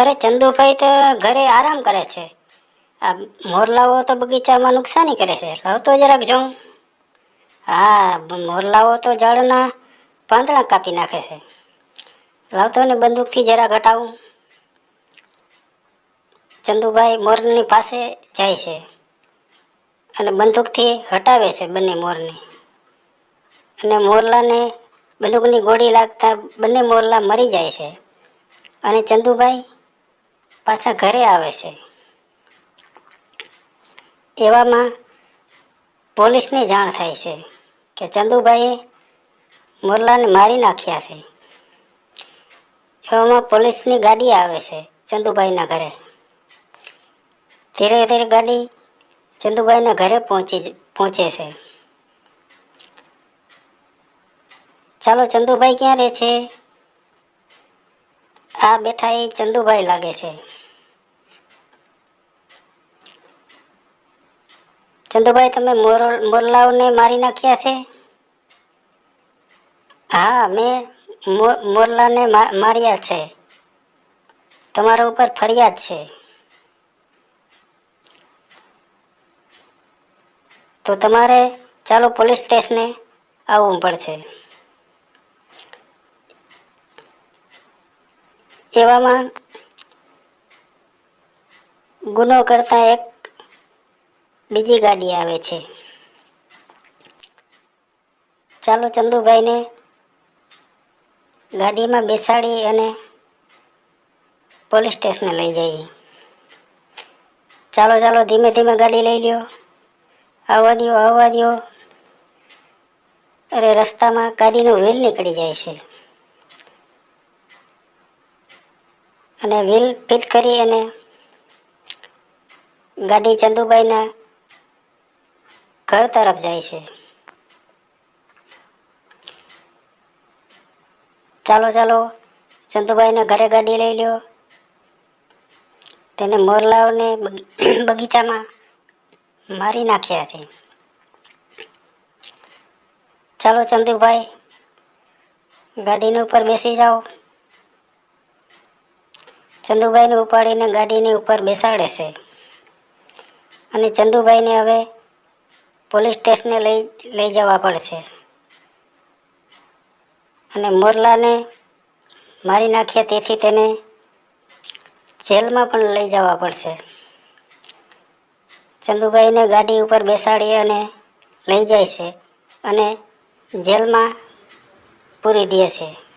અરે ચંદુભાઈ તો ઘરે આરામ કરે છે. આ મોરલાઓ તો બગીચામાં નુકસાની કરે છે. લાવ તો જરાક જોઉં. હા, મોરલાઓ તો ઝાડના પાંદડા કાપી નાખે છે. લાવતો ને બંદૂકથી જરા ઘટાવું ચંદુભાઈ મોરની પાસે જાય છે અને બંદૂકથી હટાવે છે બંને મોરને. અને મોરલાને બંદૂકની ગોળી લાગતા બંને મોરલા મરી જાય છે. અને ચંદુભાઈ પાછા ઘરે આવે છે. એવામાં પોલીસને જાણ થાય છે કે ચંદુભાઈએ મોરલાને મારી નાખ્યા છે. એવામાં પોલીસની ગાડી આવે છે ચંદુભાઈના ઘરે. ધીરે ધીરે ગાડી ચંદુભાઈના ઘરે પહોંચી પહોંચે છે. ચાલો ચંદુભાઈ ક્યાં રહે છે? આ બેઠા એ ચંદુભાઈ લાગે છે. ચંદુભાઈ, તમે મોર મોરલાઓને મારી નાખ્યા છે? હા, મો- મોરલાને માર્યા છે. તમારા ઉપર ફરિયાદ છે. તો તમારે ચાલો પોલીસ સ્ટેશને આવવું પડશે. એવામાં ગુનો કરતા એક બીજી ગાડી આવે છે. ચાલો ચંદુભાઈને ગાડીમાં બેસાડી અને પોલીસ સ્ટેશને લઈ જઈએ. ચાલો ચાલો, ધીમે ધીમે ગાડી લઈ લ્યો. આવવા દો આવવા દો અરે, રસ્તામાં ગાડીનું વ્હીલ નીકળી જાય છે. અને વ્હીલ ફિટ કરી અને ગાડી ચંદુભાઈના ઘર તરફ જાય છે. ચાલો ચાલો, ચંદુભાઈને ઘરે ગાડી લઈ લ્યો. તેને મોરલાઓને બગીચામાં મારી નાખ્યા છે. ચાલો, ચંદુભાઈ, ગાડીની ઉપર બેસી જાઓ. ચંદુભાઈને ઉપાડીને ગાડીની ઉપર બેસાડે છે. અને ચંદુભાઈને હવે પોલીસ સ્ટેશને લઈ લઈ જવા પડશે. અને મોરલાને મારી નાખ્યા તેથી તેને જેલમાં પણ લઈ જવા પડશે. ચંદુભાઈને ગાડી ઉપર બેસાડી અને લઈ જાય છે અને જેલમાં પૂરી દે છે.